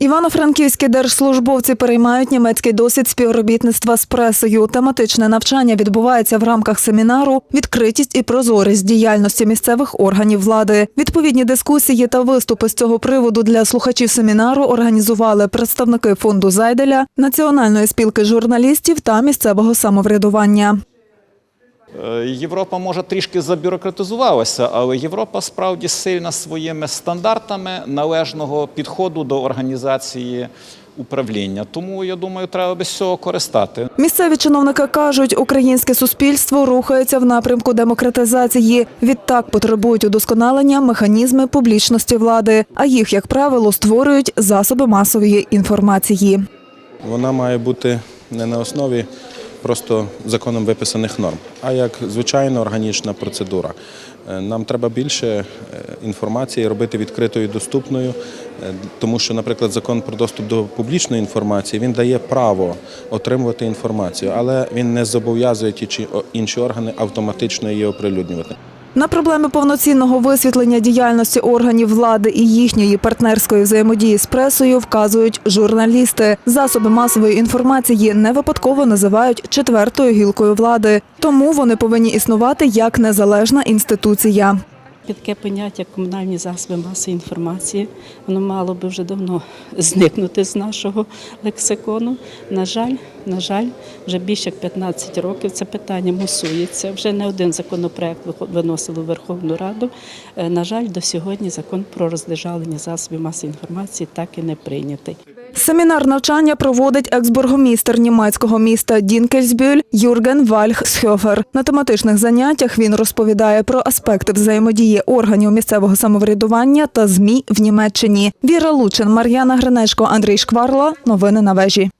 Івано-франківські держслужбовці переймають німецький досвід співробітництва з пресою. Тематичне навчання відбувається в рамках семінару Відкритість і прозорість діяльності місцевих органів влади. Відповідні дискусії та виступи з цього приводу для слухачів семінару організували представники фонду Зайделя, Національної спілки журналістів та місцевого самоврядування. Е, Європа може трішки забюрократизувалася, але Європа справді сильна своїми стандартами належного підходу до організації управління. Тому я думаю, треба без цього користати. Місцеві чиновники кажуть, українське суспільство рухається в напрямку демократизації. Відтак потребують удосконалення механізми публічності влади, а їх, як правило, створюють засоби масової інформації. Вона має бути не на основі просто законом виписаних норм, а як звичайна органічна процедура. Е, Нам треба більше е, інформації робити відкритою доступною, е, тому що, наприклад, закон про доступ до публічної інформації він дає право отримувати інформацію, але він не зобов'язує ті чи інші органи автоматично її оприлюднювати. На проблеми повноцінного висвітлення діяльності органів влади і їхньої партнерської взаємодії з пресою вказують журналісти. Засоби масової інформації не випадково називають четвертою гілкою влади, тому вони повинні існувати як незалежна інституція. Таке поняття комунальні засоби масової інформації, воно мало би вже давно зникнути з нашого лексикону. На жаль, на жаль, вже більше як 15 років це питання мусується. Вже не один законопроект виносили в Верховну Раду. Е, На жаль, до сьогодні закон про роздержавлення засобів масової інформації так і не прийнятий. Семінар навчання проводить екс-бургомістер німецького міста Дінкельсбюль Юрген Вальхсхьофер. На тематичних заняттях він розповідає про аспекти взаємодії органів місцевого самоврядування та ЗМІ в Німеччині. Віра Лучин, Мар'яна Гринечко, Андрій Шкварла. Новини на вежі.